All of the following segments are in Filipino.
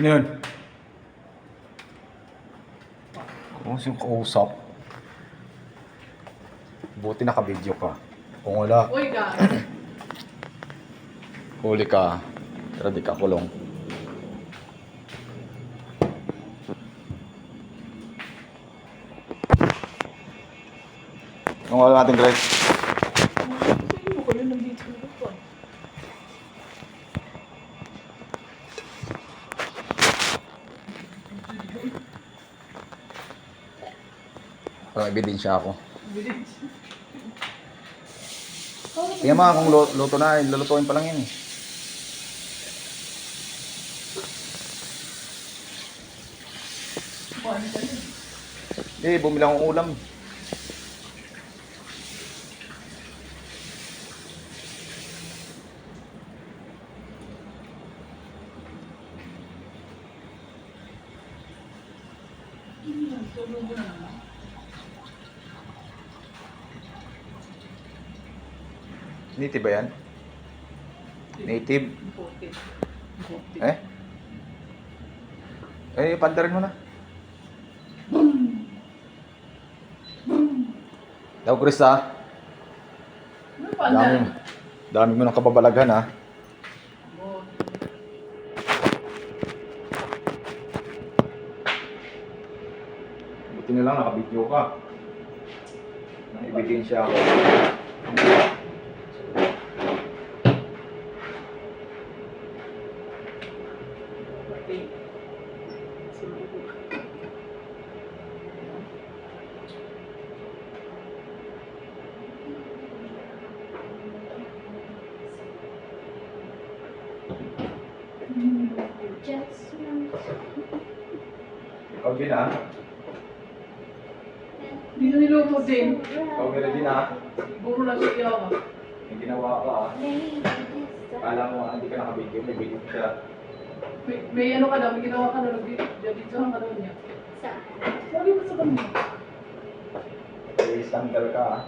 Sino yun? Kung sino kausap? Buti naka-video ka. Kung wala, Uy, ga. huli ka. Pero di ka kulong. Kung wala natin, Greg. Ebidensya ako. Tingnan mo kung lu- luto na, lulutuin pa lang yan eh. Eh, bumili akong ulam. Native ba yan? Native? Imported. Imported. Eh? Eh, pandarin mo na. Daw, Chris ha? Ano pa Dami, na? dami mo ng kababalaghan ha. Oh, Buti na lang nakabidyo ka. Nang ebidensya ako. Okay. Ha? Hindi na niluto din. Ikaw din din ha? Puro lang siya yawa. May ginawa ka ha? Kala mo ah, hindi ka nakabidyo, may video siya. May, may ano ka daw, may ginawa ka na nag-dito ka daw niya. Sabi mo sa kanya. May scandal ka ha?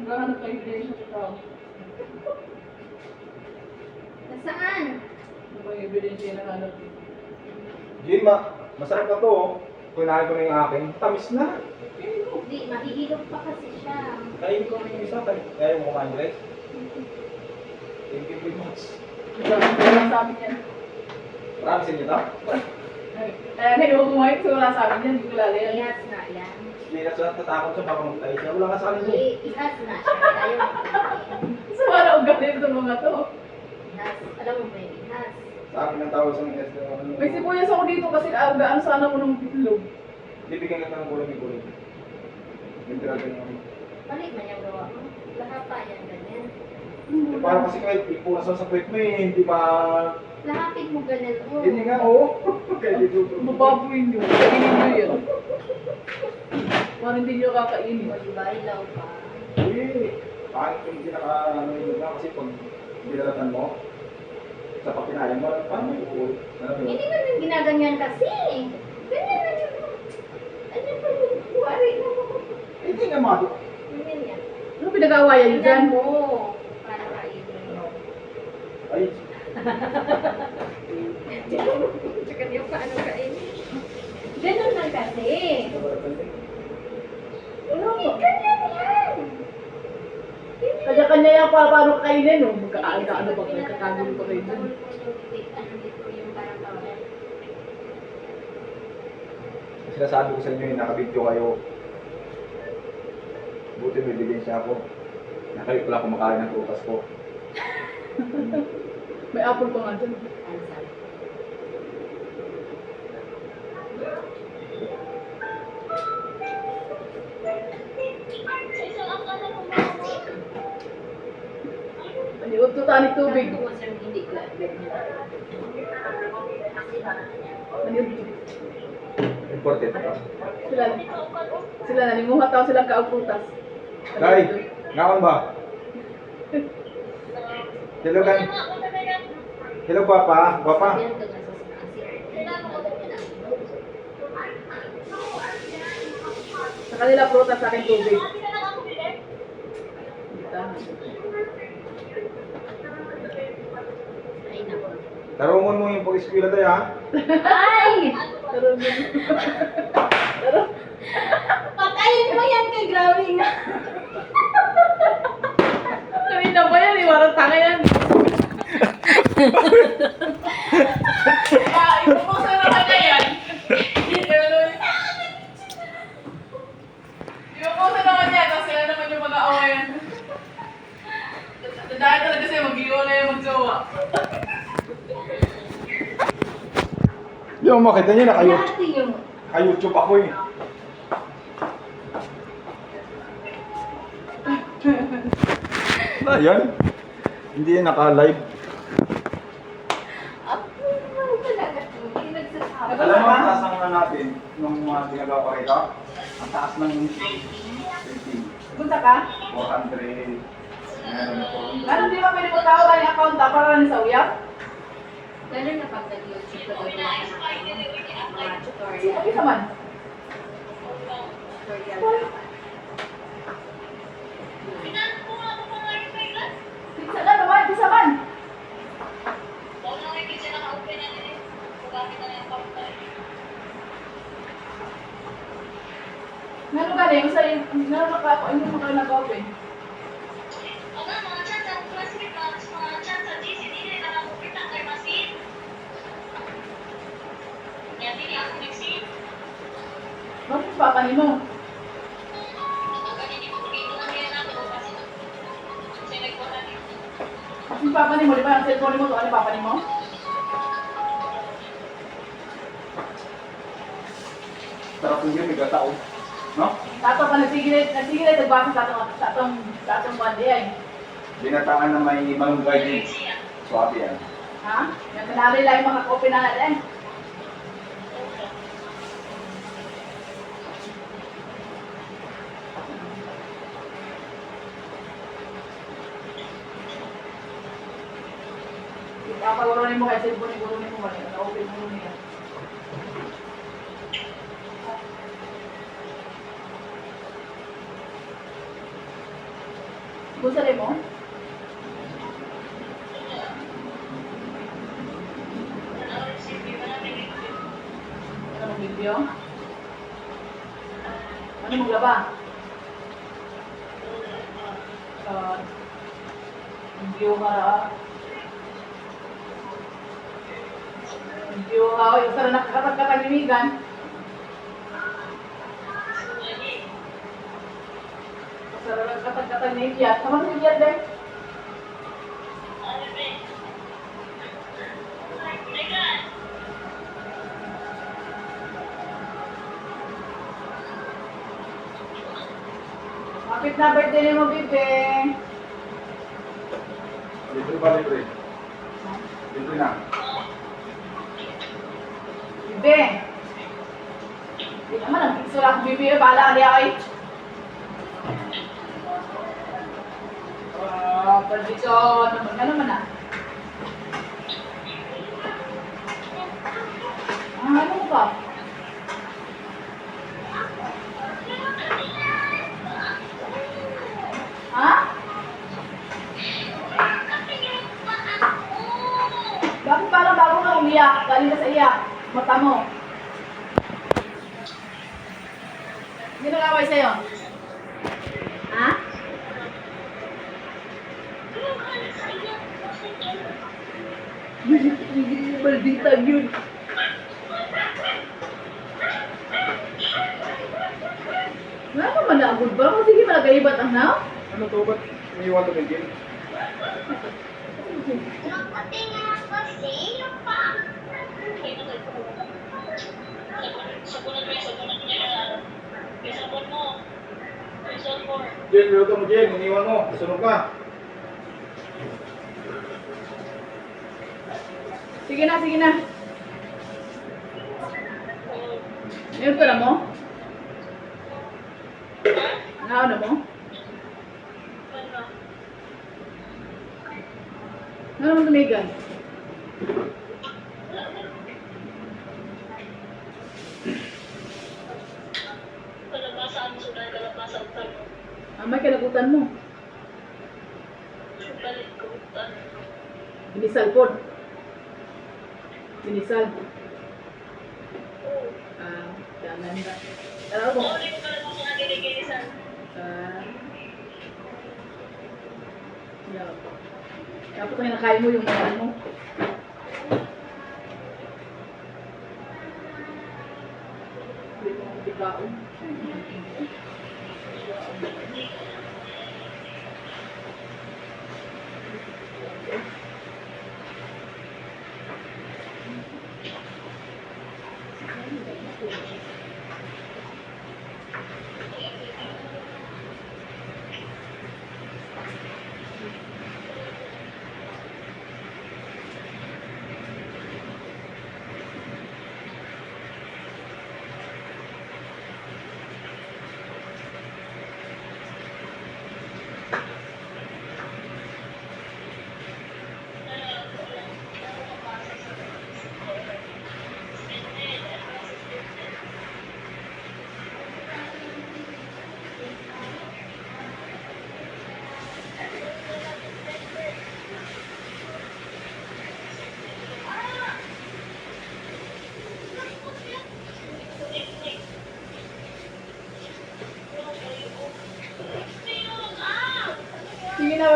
Maghahanap kayo sa tao. Nasaan? Ano ba yung ebidensya na hanap dito? Jim, ma masarap na to oh. Kunahin ko na yung akin. Tamis na. Hindi, mahihilog pa kasi siya. Kain ko na yung isa. Kaya mo kumain guys. Thank you very much. Wala sa amin yan. Promise niyo to? Ay, Kaya ko kumain kasi wala sa amin yan. Hindi ko lala yan. Ihas nga yan. Hindi na tatakot siya baka magtayo siya. Wala ka sa kanila eh. Ihas nga siya. Magpapakain. Sa wala ugali ito mga to. Ihas. Alam mo ba yung ihas? Sa akin ang tawag sa mga ano, May sibuyas ako dito kasi ah, gaan sana mo ng itlog. Bibigyan kita ng kulay ng kulay. Yung talagang ano. Mali man yung gawa mo. Lahat pa yan ganyan. Eh, Parang kasi kahit ipunas sa kwet mo eh, hindi ma... Lahapin mo ganun. Oh. Hindi nga, oo. Kaya dito. Mababoy nyo. Kainin nyo yan. Parang hindi nyo kakainin. Bailaw pa. Uy, kahit kung hindi naka, ano yun na, kasi pag binalatan mo, sa papinayan mo, paano yung uul? Ano? Hindi naman ginaganyan kasi. Ganyan na yun. Ano pa yung kuwari mo? Eh, Hindi nga mado. Ganyan yan. Ano pinag-awayan nyo dyan? Tingnan mo. Para kainin mo. Ay, Tsaka niyo paano kainin. Ganun lang kasi. Ano? Ganyan yan. Kanya-kanya yan pa paano kakainin. No? Magkakaano ano ba kayo? Kakagulo pa kayo parang sinasabi ko sa inyo yung nakabidyo kayo. Buti may ebidensya ako. Na kayo pala kumakain ng prutas ko. May apple pa nga dyan. Ang sabi. Ganyan. Ano yung Important ito. sila? Sila nalimuhat ako silang kauprutas. Guy, ngaon ba? Hello, guy. Hello, Papa. Papa. Sa kanila prutas sa akin tubig. Tahan. Ay, naku. Tarungon mo yung pag-eskwela tayo ha. Ay! Pero, Patayin mo yan kay grabe nga. kanina pa yan, iwarang tanga yan. Ah, ipupuso na kanya yan. Ipupuso na kanya, tapos sila naman yung mag-aawayan. Dahil talaga siya, mag-iwala yung mag-jowa. Hindi mo makita niya, naka-YouTube, yung... naka-YouTube ako eh. Ba yan? Hindi yan naka-live. Ako naman talaga. Hindi nagsasabi. Alam mo, ang taas ano natin, nung mga ginagawa ko rito, ang taas ng 20, Punta ka? 400, meron ako. Ano di ba pwede mo tao tayong account ta para rin sa uyak? Lalo na pag nag-YouTube ko doon ng mga tutorial. Sino isa man? Tutorial. Isa na naman, isa man. Ngano gani, usa yung ngano naka ako ano maka nag-open. Bakit pa pa nimo? Kasi papa nimo, di ba ang cellphone mo ano papa nimo? Sarap yung game, may tao. No? Tato pa nagsigilit, nagsigilit nagbasa sa atong sa atong sa atong bandi ay. Binataan na may malunggay din. Swabe yan. Ha? Yung kanari lang yung mga kopi na natin. Ipapaguro mo kay cellphone ni guro mo na open mo niya. Gusto rin mo? Ano video? Ano mong laba? Uh, video ka ra. Video ka. Yung sarang nakakatag-katagimigan. Sarang nakakatag-katagimigan. Sama sa iyad din. Kapit na birthday mo, Bibe. Libre ba libre? Libre na. Bibe. Hindi naman, ang picture ako, Bibe. Bahala ka niya kay. Ah, perdisyon. Naman ka naman ah. Ah, ano mo ba? Ha? Bakit parang bago ka umiyak? Galing ka sa iyak. Mata mo. Hindi nag-away sa'yo. Ha? Maldita yun. Nga naman na agod ba? Kung sige malagay ba't ang now? Ano to? Ba't may iwan to game? Jen, luto mo Jen, iniwan mo. Sunog ka. Sige na, sige na. Ka na mo? Ano na mo? Ano naman tumigan? Kalabasaan mo sudan, kalabasaan mo. Ah, may kalagutan mo. Ko. Binisal po. Binisal. Ah, danan ba? Ano mo? Sorry ko pala kung mga ginigilisan. Ah. Yeah. Tapos ay nakain mo yung mga mo. Hindi ko makikikaon. Thank you.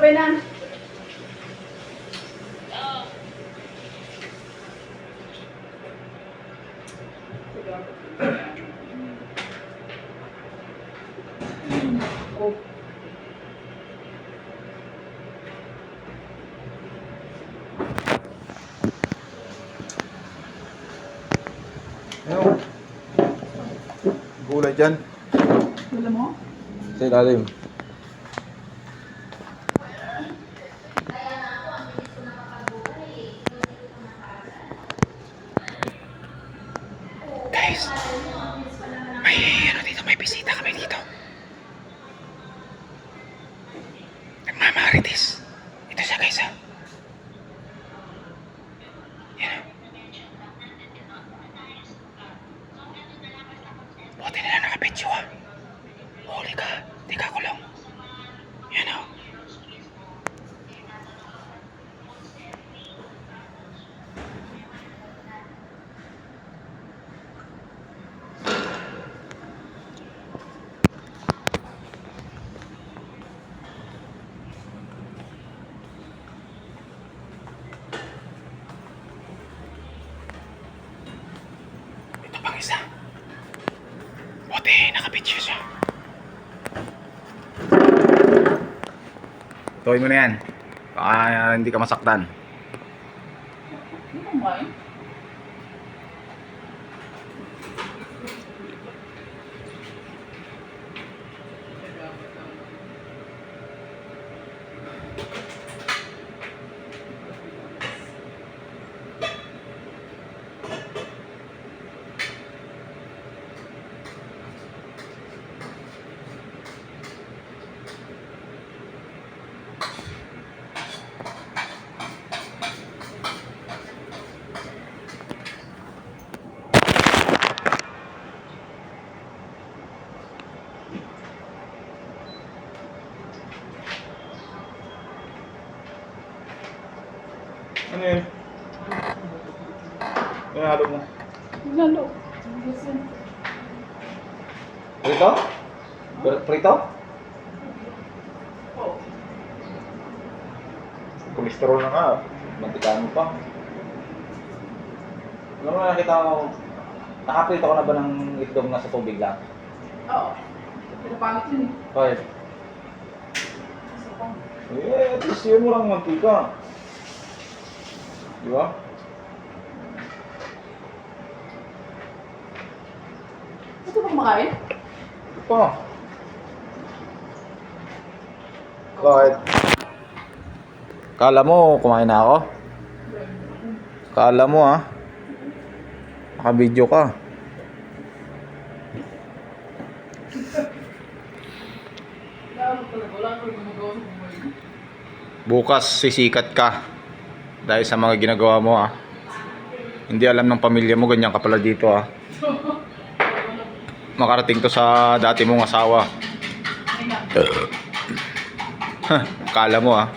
Sige na, babay na. Oo. Oh. Ano? Gulay dyan. Alam mo? Sa ilalim. Guys, may ano dito, may bisita kami dito. Nagmamarites. Ito siya guys ha. Yan. Buti nila nakapityo ha. Huli ka, di ka kulong. Yan o. Ito pang isa. Buti, nakapityo siya. Tuloy mo na yan. Baka hindi ka masaktan. Ano yun? Halo mo? Lalo. Prito? Pr- Prito? Oh. Kolesterol na nga. Mantikaan mo pa. Alam mo nakita mo, nakaprito ko na ba ng itlog na sa tubig lang? Oo. Pinapangit yun eh. Pang. Eh, at least yun mo lang mantika. Di ba? Gusto mo kumakain? Ito pa. Bakit? Kala mo, kumain na ako? Kala mo ah. Naka-video ka. Bukas sisikat ka. Dahil sa mga ginagawa mo ah. Hindi alam ng pamilya mo, ganyan ka pala dito ah. Makarating to sa dati mong asawa. Kala mo ah.